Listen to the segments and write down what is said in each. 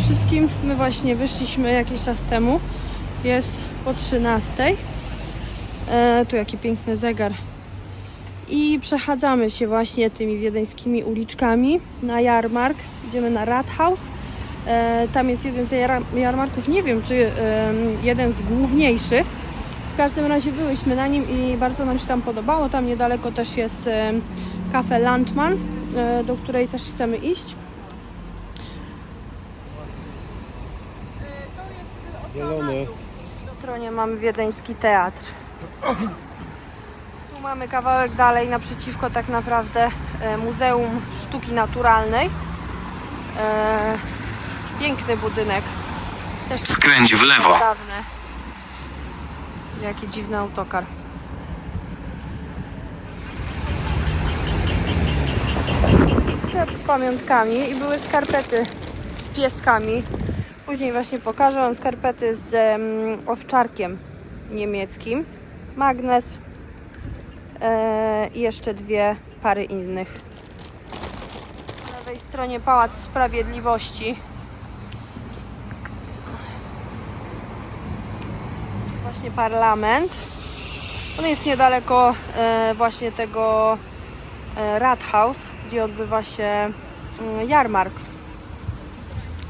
wszystkim. My właśnie wyszliśmy jakiś czas temu. Jest po 13. E, tu jaki piękny zegar. I przechadzamy się właśnie tymi wiedeńskimi uliczkami na jarmark. Idziemy na Rathaus. E, tam jest jeden z jar jarmarków, nie wiem czy em, jeden z główniejszych. W każdym razie byłyśmy na nim i bardzo nam się tam podobało. Tam niedaleko też jest em, kafe Landman, e, do której też chcemy iść. Zielone. W stronie mamy wiedeński teatr. Tu mamy kawałek dalej naprzeciwko tak naprawdę e, Muzeum Sztuki Naturalnej. E, piękny budynek. Też Skręć w lewo. dawny. Jaki dziwny autokar. Sklep z pamiątkami i były skarpety z pieskami. Później właśnie pokażę Wam skarpety z em, owczarkiem niemieckim. Magnes e, i jeszcze dwie pary innych. Po lewej stronie Pałac Sprawiedliwości. Właśnie parlament. On jest niedaleko e, właśnie tego e, Rathaus, gdzie odbywa się mm, jarmark.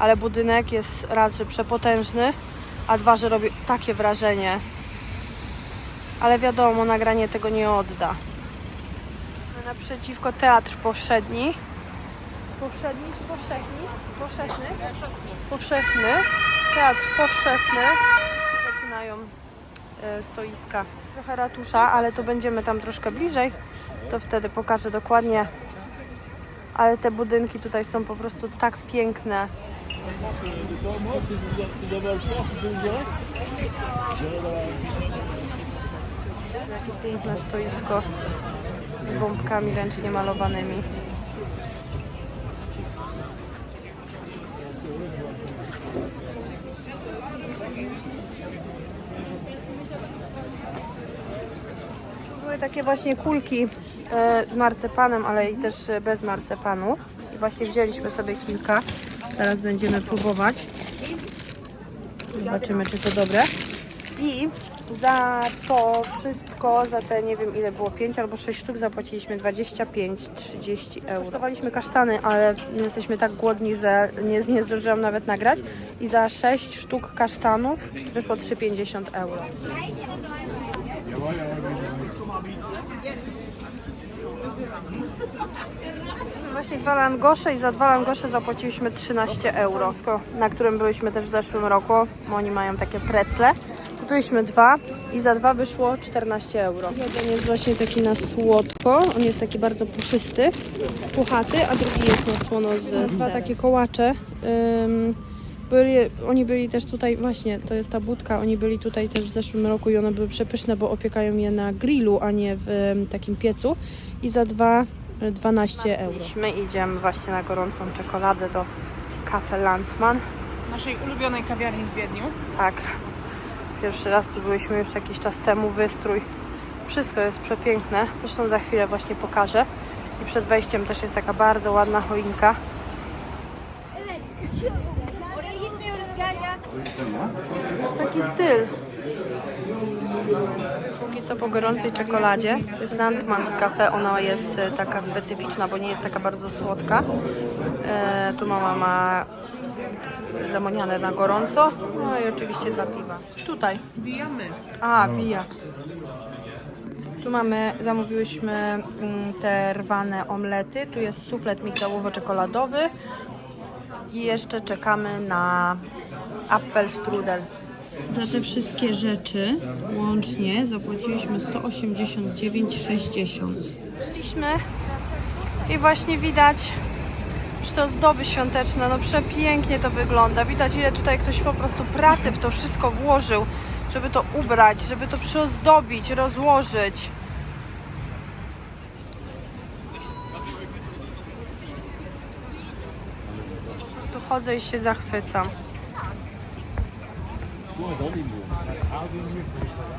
Ale budynek jest raz, że przepotężny, a dwa, że robi takie wrażenie. Ale wiadomo, nagranie tego nie odda. Naprzeciwko teatr powszedni. Powszedni czy powszechni? Powszechny? Powszechny. Teatr powszechny. Zaczynają e, stoiska. Trochę ratusza, ale to będziemy tam troszkę bliżej. To wtedy pokażę dokładnie. Ale te budynki tutaj są po prostu tak piękne. Jakie piękne stoisko z bombkami ręcznie malowanymi. Były takie właśnie kulki z marcepanem, ale i też e, bez marcepanu. I właśnie wzięliśmy sobie kilka. Teraz będziemy próbować. Zobaczymy, czy to dobre. I za to wszystko, za te nie wiem ile było, 5 albo 6 sztuk zapłaciliśmy 25-30 euro. Kosztowaliśmy kasztany, ale jesteśmy tak głodni, że nie, nie zdążyłam nawet nagrać. I za 6 sztuk kasztanów wyszło 3,50 euro. Właśnie dwa langosze i za dwa langosze zapłaciliśmy 13 euro, na którym byliśmy też w zeszłym roku, bo oni mają takie precle. Kupiliśmy dwa i za dwa wyszło 14 euro. Jeden jest właśnie taki na słodko, on jest taki bardzo puszysty, puchaty, a drugi jest na słono z dwa takie kołacze. Byli, oni byli też tutaj, właśnie to jest ta budka, oni byli tutaj też w zeszłym roku i one były przepyszne, bo opiekają je na grillu, a nie w takim piecu. I za dwa 12 euro. My idziemy właśnie na gorącą czekoladę do Cafe Landman. naszej ulubionej kawiarni w Wiedniu. Tak. Pierwszy raz tu byliśmy już jakiś czas temu. Wystrój. Wszystko jest przepiękne. Zresztą za chwilę właśnie pokażę. I przed wejściem też jest taka bardzo ładna choinka. Taki styl. Póki co po gorącej czekoladzie. To jest Landman's Cafe. Ona jest e, taka specyficzna, bo nie jest taka bardzo słodka. E, tu mama ma lemoniadę na gorąco. No i oczywiście dla piwa. Tutaj. Wijamy. A, pija. Tu mamy, zamówiłyśmy mm, te rwane omlety. Tu jest suflet migdałowo-czekoladowy. I jeszcze czekamy na Apfelstrudel. Za te wszystkie rzeczy łącznie zapłaciliśmy 189,60. Szliśmy i właśnie widać, że to zdoby świąteczne. No przepięknie to wygląda. Widać ile tutaj ktoś po prostu pracy w to wszystko włożył, żeby to ubrać, żeby to przyozdobić, rozłożyć. Chodzę i się zachwycam.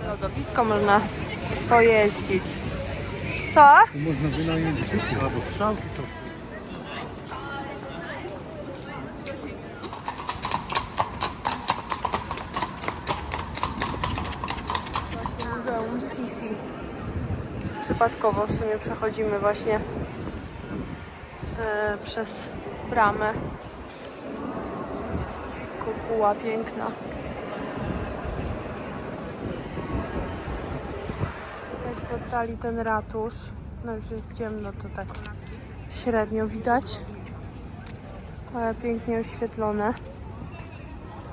Lodowisko można pojeździć. Co? Można wynająć albo strzałki są. Przypadkowo w sumie przechodzimy właśnie yy, przez bramę. Kukuła piękna. Poddali ten ratusz, no już jest ciemno, to tak średnio widać, ale pięknie oświetlone.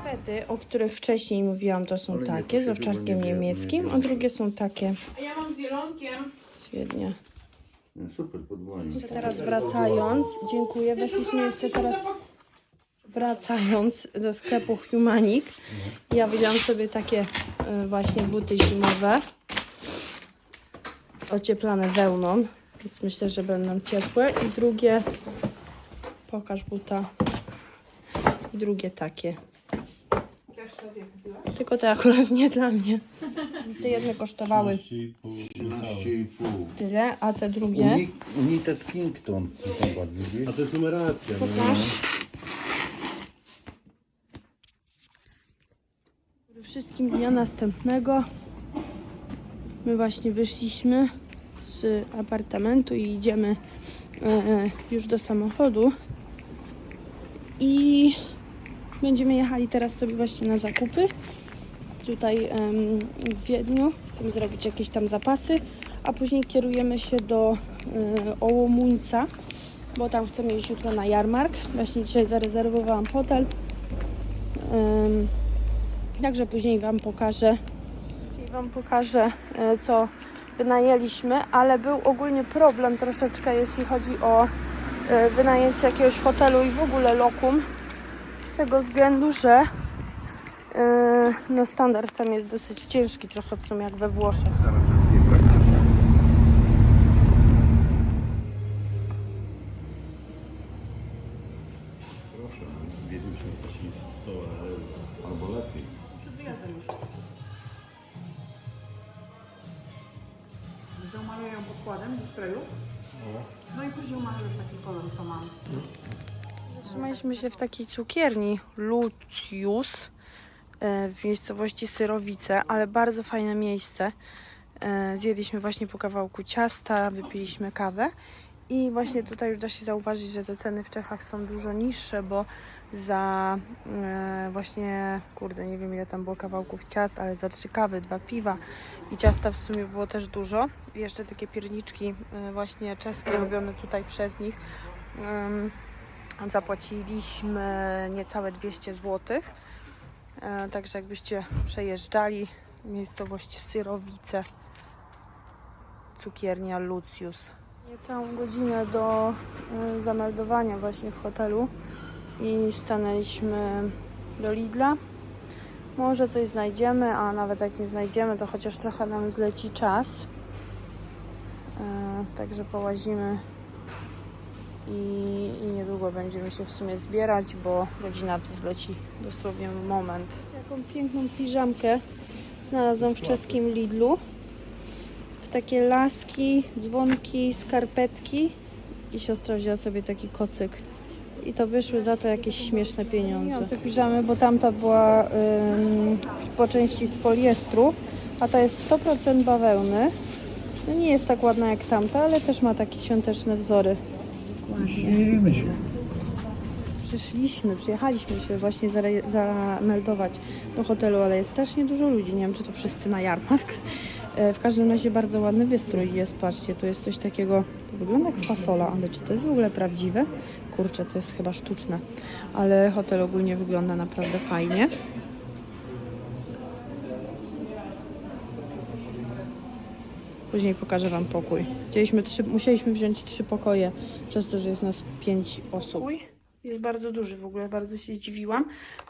Pety, o których wcześniej mówiłam, to są takie z owczarkiem niemieckim, nie a drugie są takie A ja mam z jelonkiem. Świetnie. Super. Jeszcze teraz wracając, dziękuję, weszliśmy jeszcze teraz wracając do sklepu Humanic. Ja wziąłam sobie takie e, właśnie buty zimowe, ocieplane wełną, więc myślę, że będą ciepłe. I drugie, pokaż buta, i drugie takie. Też sobie kupiłaś? Tylko te akurat nie dla mnie. Te jedne kosztowały 13,5. tyle, a te drugie... Uni- United Kington. Zobacz, widzisz? A to jest numeracja. no. Przede wszystkim dnia następnego my właśnie wyszliśmy z apartamentu i idziemy e, już do samochodu. I będziemy jechali teraz sobie właśnie na zakupy. Tutaj w Wiedniu. Chcemy zrobić jakieś tam zapasy a później kierujemy się do e, Ołomuńca bo tam chcemy iść jutro na jarmark. Właśnie dzisiaj zarezerwowałam hotel. Także później Wam pokażę. Wam pokażę, e, co wynajęliśmy, ale był ogólnie problem troszeczkę, jeśli chodzi o e, wynajęcie jakiegoś hotelu i w ogóle lokum. Z tego względu, że e, no standard tam jest dosyć ciężki, trochę w sumie jak we Włoszech. Zamaluję ją podkładem ze sprayu. No i później umaluję w takim kolorze, co mam. Zatrzymaliśmy się w takiej cukierni Lucius e, w miejscowości Syrowice, ale bardzo fajne miejsce. E, Zjedliśmy właśnie po kawałku ciasta, wypiliśmy kawę i właśnie tutaj już da się zauważyć, że te ceny w Czechach są dużo niższe, bo za e, właśnie, kurde, nie wiem ile tam było kawałków ciast, ale za trzy kawy, dwa piwa i ciasta w sumie było też dużo. I jeszcze takie pierniczki e, właśnie czeskie robione tutaj przez nich. Em, zapłaciliśmy niecałe 200 zł. E, Także jakbyście przejeżdżali miejscowość Syrowice, cukiernia Lucius. Niecałą godzinę do e, zameldowania właśnie w hotelu i stanęliśmy do Lidla. Może coś znajdziemy, a nawet jak nie znajdziemy, to chociaż trochę nam zleci czas. E, Także połazimy i, i niedługo będziemy się w sumie zbierać, bo godzina to zleci dosłownie moment. Jaką piękną piżamkę znalazłam w czeskim Lidlu. Takie laski, dzwonki, skarpetki i siostra wzięła sobie taki kocyk. I to wyszły za to jakieś śmieszne pieniądze. Mam te piżamy, bo tamta była ym, po części z poliestru, a ta jest 100% bawełny. No nie jest tak ładna jak tamta, ale też ma takie świąteczne wzory. Zimy się. Przyszliśmy, przyjechaliśmy się właśnie zameldować do hotelu, ale jest strasznie dużo ludzi. Nie wiem, czy to wszyscy na jarmark. E, W każdym razie bardzo ładny wystrój jest. Patrzcie, tu jest coś takiego, to wygląda jak fasola, ale czy to jest w ogóle prawdziwe? Kurczę, to jest chyba sztuczne. Ale hotel ogólnie wygląda naprawdę fajnie. Później pokażę Wam pokój. Chcieliśmy trzy, musieliśmy wziąć trzy pokoje, przez to, że jest nas pięć osób. Jest bardzo duży w ogóle, bardzo się zdziwiłam.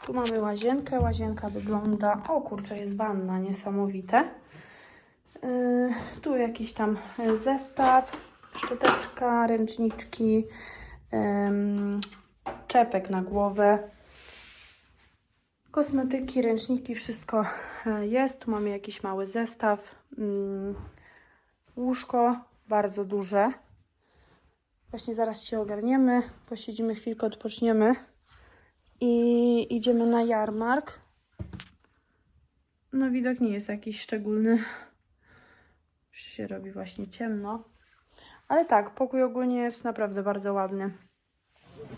Tu mamy łazienkę. Łazienka wygląda... O kurczę, jest wanna, niesamowite. Yy, tu jakiś tam y, zestaw, szczoteczka, ręczniczki, czepek na głowę, kosmetyki, ręczniki, wszystko y, jest. Tu mamy jakiś mały zestaw. Ym, łóżko bardzo duże. Właśnie zaraz się ogarniemy, posiedzimy chwilkę, odpoczniemy i idziemy na jarmark. No widok nie jest jakiś szczególny. Już się robi właśnie ciemno. Ale tak, pokój ogólnie jest naprawdę bardzo ładny.